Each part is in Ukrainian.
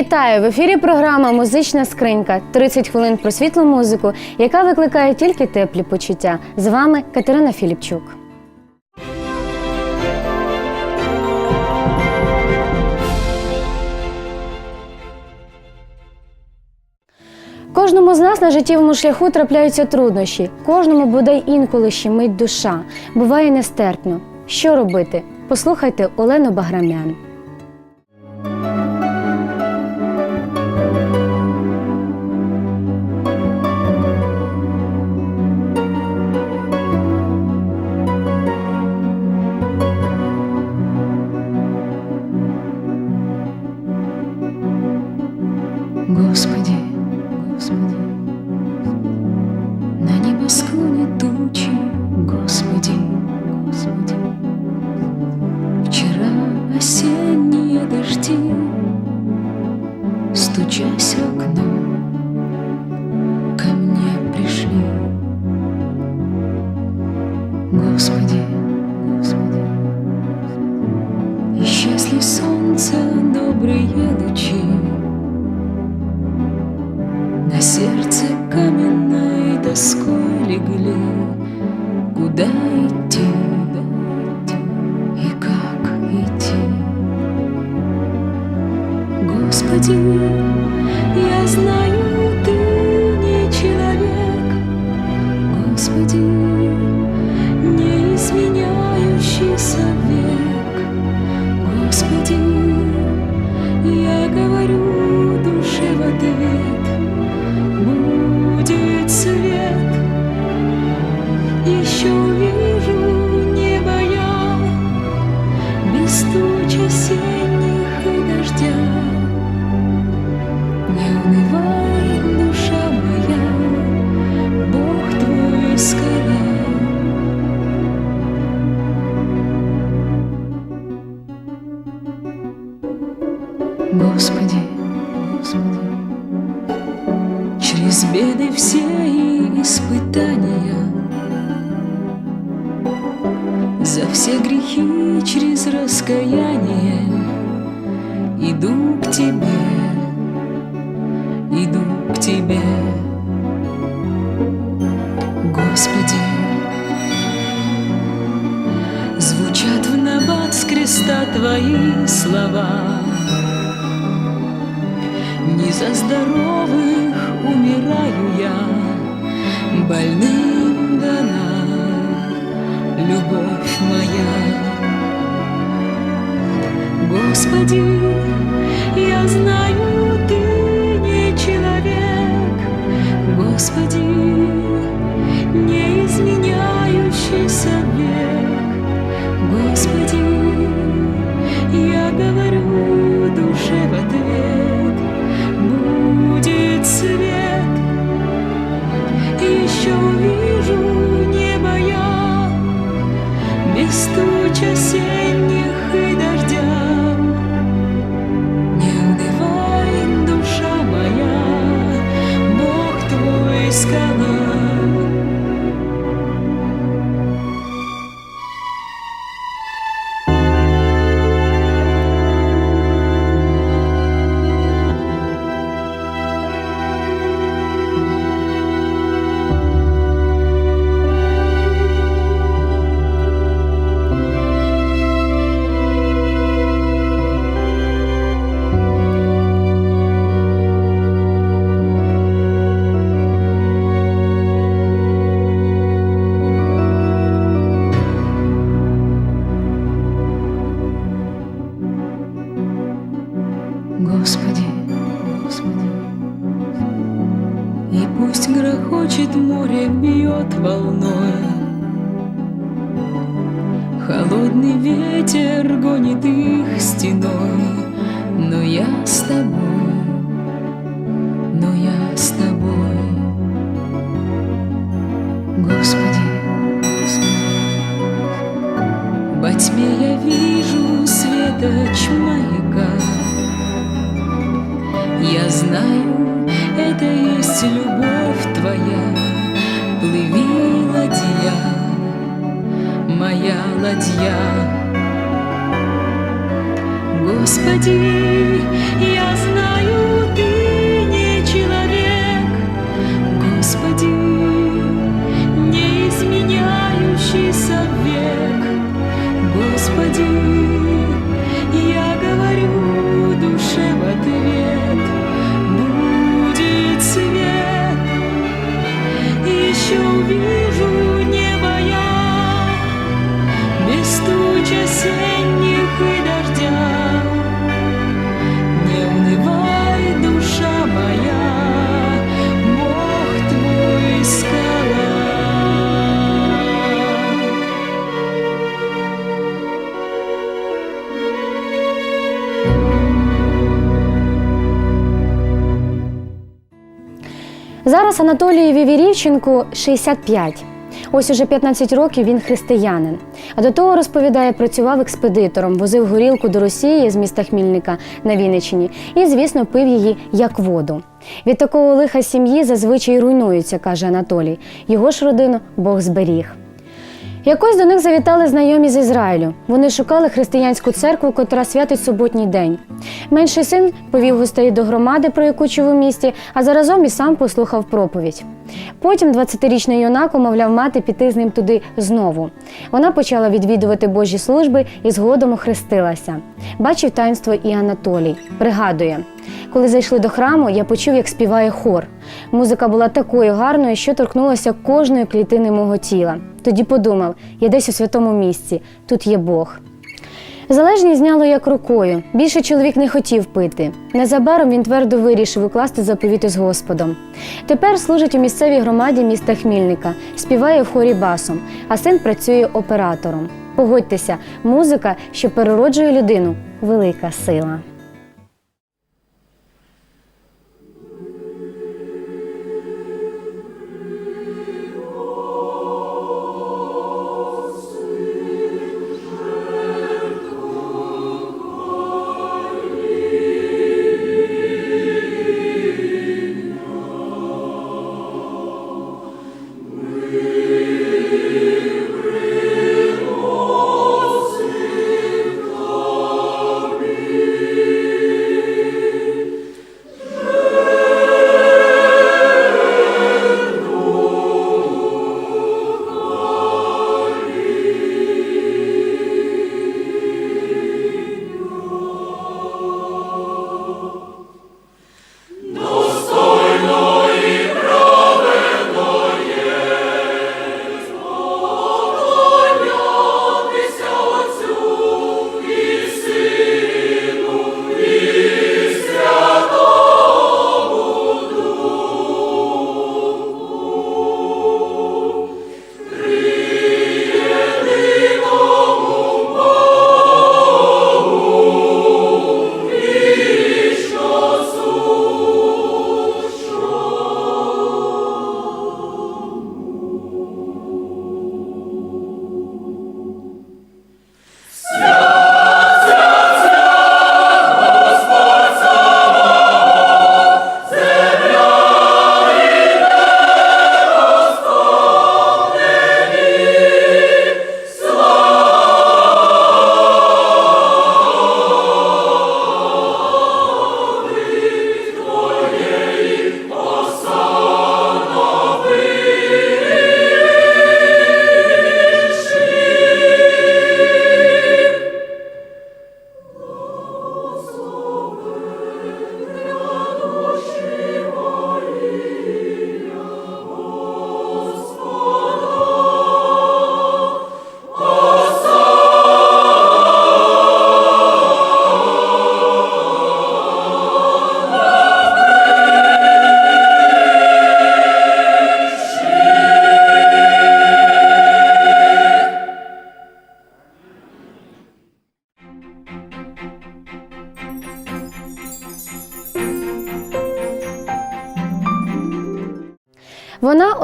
Вітаю в ефірі. Програма Музична скринька. 30 хвилин про світлу музику, яка викликає тільки теплі почуття. З вами Катерина Філіпчук. Кожному з нас на життєвому шляху трапляються труднощі. Кожному бодай інколи щемить душа. Буває нестерпно. Що робити? Послухайте Олену Баграмян. Легли Господи, Господи, Через беды все и испытания. За все грехи через раскаяние. Иду к Тебе, иду к Тебе. Господи, звучат в набат с креста Твои слова за здоровых умираю я, больным дана любовь моя. Господи, я знаю, ты не человек, Господи, не изменяющийся век, ладья. Господи, я Зараз Анатолію Вівірівченку 65. Ось уже 15 років він християнин. А до того розповідає, працював експедитором, возив горілку до Росії з міста Хмільника на Вінниччині і, звісно, пив її як воду. Від такого лиха сім'ї зазвичай руйнуються, каже Анатолій. Його ж родину Бог зберіг. Якось до них завітали знайомі з Ізраїлю. Вони шукали християнську церкву, котра святить суботній день. Менший син повів гостей до громади, про яку чув у місті, а заразом і сам послухав проповідь. Потім 20-річний юнак умовляв мати піти з ним туди знову. Вона почала відвідувати Божі служби і згодом охрестилася. Бачив таїнство і Анатолій. Пригадує, коли зайшли до храму, я почув, як співає хор. Музика була такою гарною, що торкнулася кожної клітини мого тіла. Тоді подумав, я десь у святому місці, тут є Бог. Залежність зняло як рукою. Більше чоловік не хотів пити. Незабаром він твердо вирішив укласти заповіти з Господом. Тепер служить у місцевій громаді міста Хмільника, співає в хорі басом, а син працює оператором. Погодьтеся, музика, що перероджує людину, велика сила.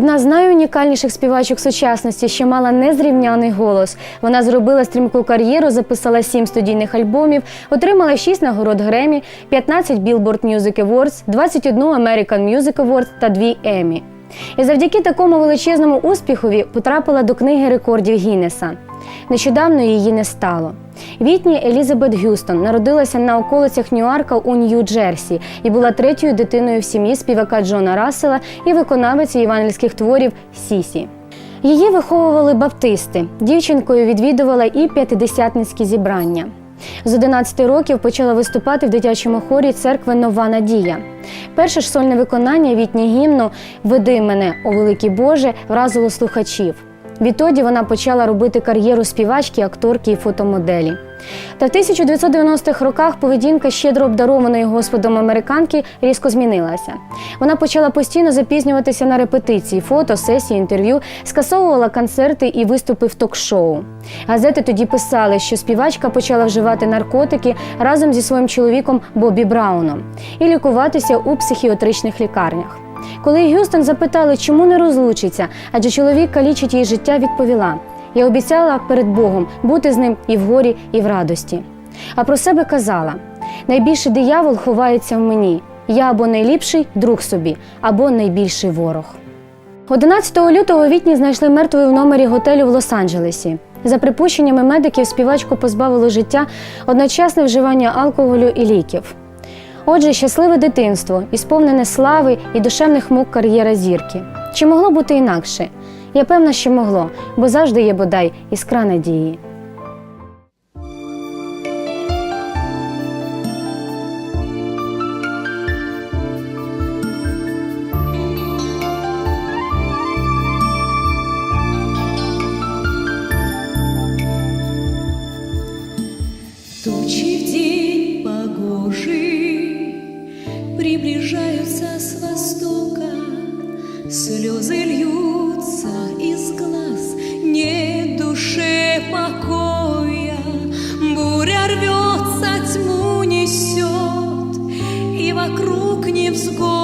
Одна з найунікальніших співачок сучасності, що мала незрівняний голос. Вона зробила стрімку кар'єру, записала сім студійних альбомів, отримала шість нагород Гремі, 15 Billboard Music Awards, 21 American Music Awards та 2 Емі. І завдяки такому величезному успіхові потрапила до книги рекордів Гіннеса. Нещодавно її не стало. Вітні Елізабет Гюстон народилася на околицях Ньюарка у Нью-Джерсі і була третьою дитиною в сім'ї співака Джона Рассела і виконавиці євангельських творів Сісі. Її виховували баптисти. Дівчинкою відвідувала і п'ятидесятницькі зібрання. З 11 років почала виступати в дитячому хорі церкви Нова Надія. Перше ж сольне виконання вітні гімну Веди мене, о великий Боже вразило слухачів. Відтоді вона почала робити кар'єру співачки, акторки і фотомоделі. Та в 1990-х роках поведінка щедро обдарованої господом американки різко змінилася. Вона почала постійно запізнюватися на репетиції, фото, сесії, інтерв'ю, скасовувала концерти і виступи в ток-шоу. Газети тоді писали, що співачка почала вживати наркотики разом зі своїм чоловіком Бобі Брауном і лікуватися у психіатричних лікарнях. Коли Гюстон запитали, чому не розлучиться, адже чоловік калічить її життя, відповіла: Я обіцяла перед Богом бути з ним і в горі, і в радості. А про себе казала: найбільший диявол ховається в мені. Я або найліпший друг собі, або найбільший ворог. 11 лютого Вітні знайшли мертвою в номері готелю в Лос-Анджелесі. За припущеннями медиків, співачку позбавило життя одночасне вживання алкоголю і ліків. Отже, щасливе дитинство, і сповнене слави і душевних мук кар'єра зірки. Чи могло бути інакше? Я певна, що могло, бо завжди є бодай іскра надії. Невзгоды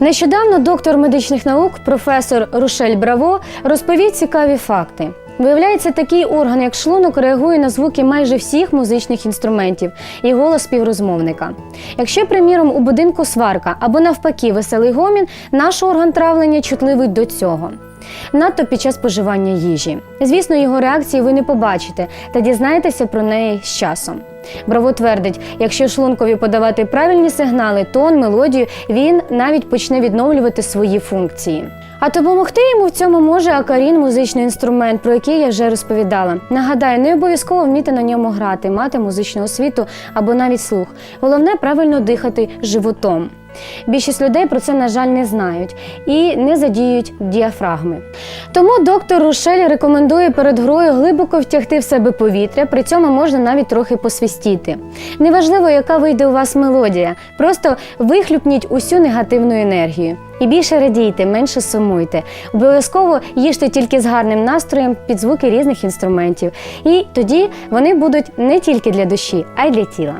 Нещодавно доктор медичних наук, професор Рушель Браво, розповів цікаві факти. Виявляється, такий орган, як шлунок, реагує на звуки майже всіх музичних інструментів і голос співрозмовника. Якщо, приміром, у будинку сварка або навпаки веселий гомін, наш орган травлення чутливий до цього. Надто під час споживання їжі. Звісно, його реакції ви не побачите та дізнаєтеся про неї з часом. Браво твердить, якщо шлункові подавати правильні сигнали, тон, мелодію, він навіть почне відновлювати свої функції. А допомогти йому в цьому може акарін, музичний інструмент, про який я вже розповідала. Нагадаю, не обов'язково вміти на ньому грати, мати музичну освіту або навіть слух. Головне правильно дихати животом. Більшість людей про це, на жаль, не знають і не задіють діафрагми. Тому доктор Рушель рекомендує перед грою глибоко втягти в себе повітря, при цьому можна навіть трохи посвістіти. Неважливо, яка вийде у вас мелодія, просто вихлюпніть усю негативну енергію. І більше радійте, менше сумуйте. Обов'язково їжте тільки з гарним настроєм під звуки різних інструментів. І тоді вони будуть не тільки для душі, а й для тіла.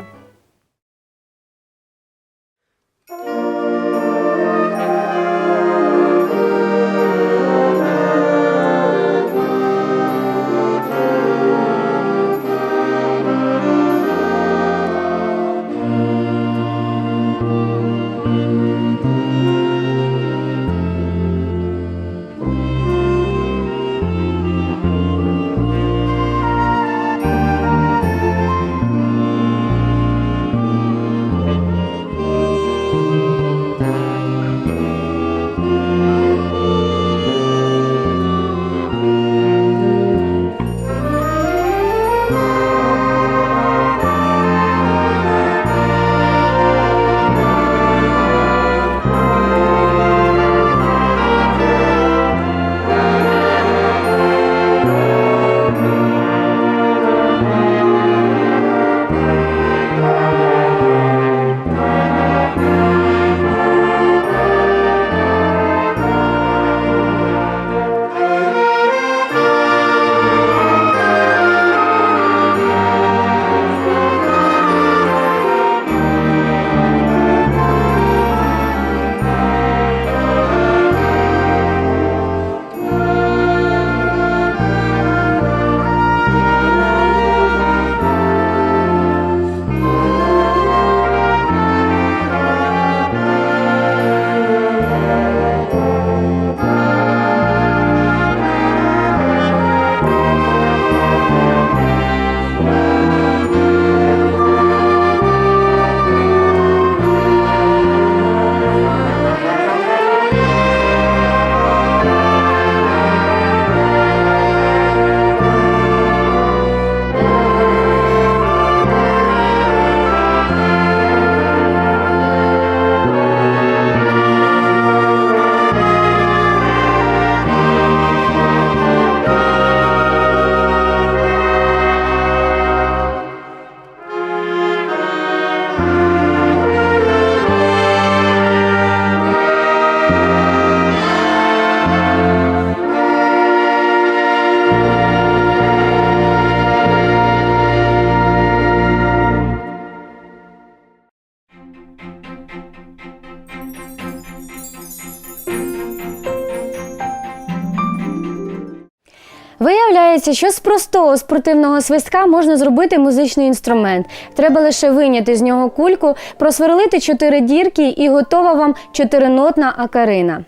Виявляється, що з простого спортивного свистка можна зробити музичний інструмент. Треба лише вийняти з нього кульку, просверлити чотири дірки і готова вам чотиринотна акарина.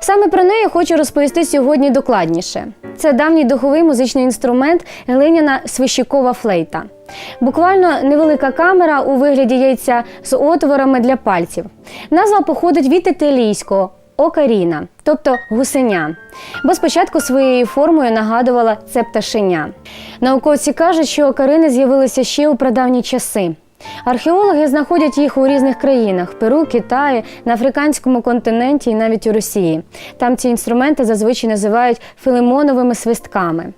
Саме про неї хочу розповісти сьогодні докладніше. Це давній духовий музичний інструмент глиняна свищикова флейта. Буквально невелика камера у вигляді яйця з отворами для пальців. Назва походить від італійського окаріна, тобто гусеня, бо спочатку своєю формою нагадувала це пташеня. Науковці кажуть, що окарини з'явилися ще у прадавні часи. Археологи знаходять їх у різних країнах Перу, Китаї, на африканському континенті і навіть у Росії. Там ці інструменти зазвичай називають филимоновими свистками.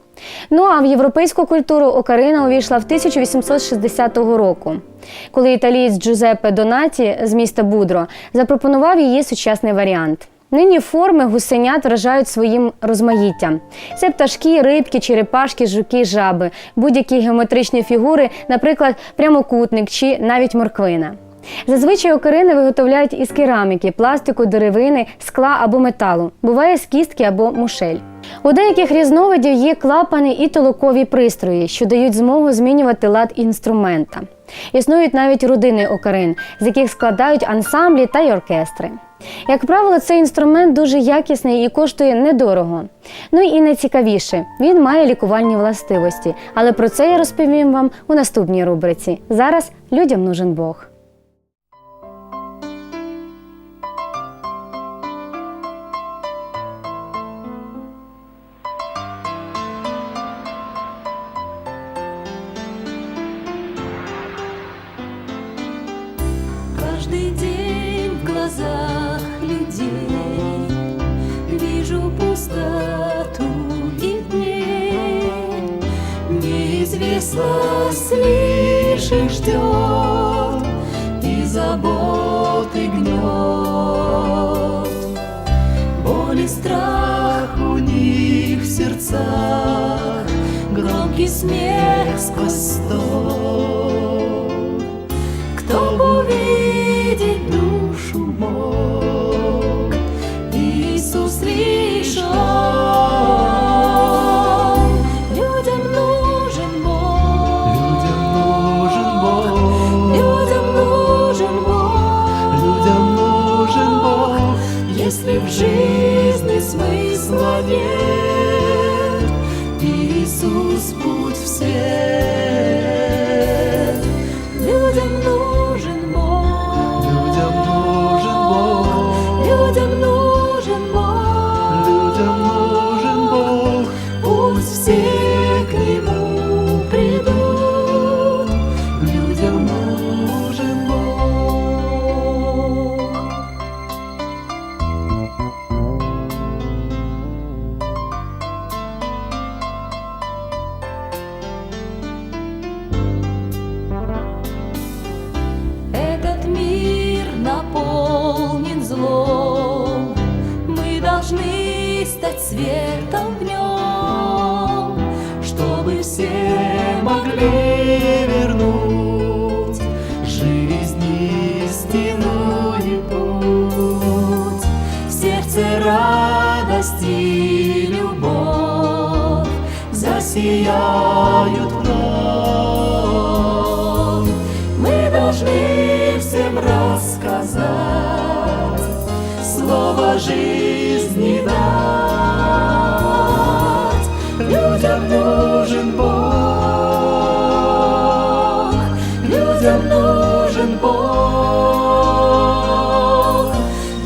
Ну а в європейську культуру окарина увійшла в 1860 року, коли італієць Джузеппе Донаті з міста Будро запропонував її сучасний варіант. Нині форми гусенят вражають своїм розмаїттям. Це пташки, рибки, черепашки, жуки, жаби, будь-які геометричні фігури, наприклад, прямокутник чи навіть морквина. Зазвичай окарини виготовляють із кераміки, пластику, деревини, скла або металу. Буває з кістки або мушель. У деяких різновидів є клапани і толокові пристрої, що дають змогу змінювати лад інструмента. Існують навіть родини окарин, з яких складають ансамблі та й оркестри. Як правило, цей інструмент дуже якісний і коштує недорого. Ну і найцікавіше, він має лікувальні властивості, але про це я розповім вам у наступній рубриці. Зараз людям нужен Бог. Светом в нем, чтобы все могли вернуть жизнь истинную путь. В сердце радость и любовь засияют вновь. Мы должны всем рассказать Слово жизни нужен Бог.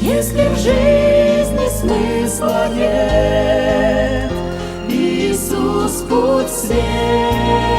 Если в жизни смысла нет, Иисус путь свет.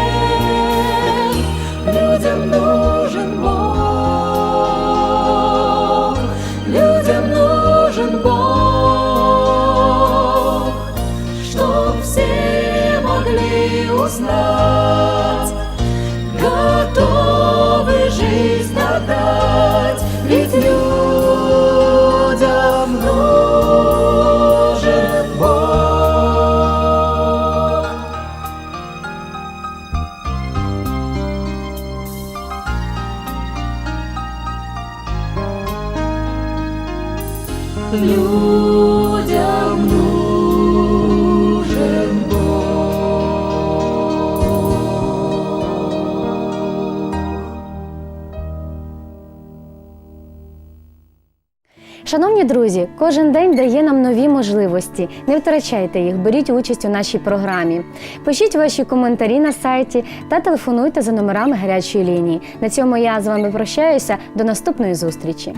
Шановні друзі, кожен день дає нам нові можливості. Не втрачайте їх, беріть участь у нашій програмі. Пишіть ваші коментарі на сайті та телефонуйте за номерами гарячої лінії. На цьому я з вами прощаюся. До наступної зустрічі.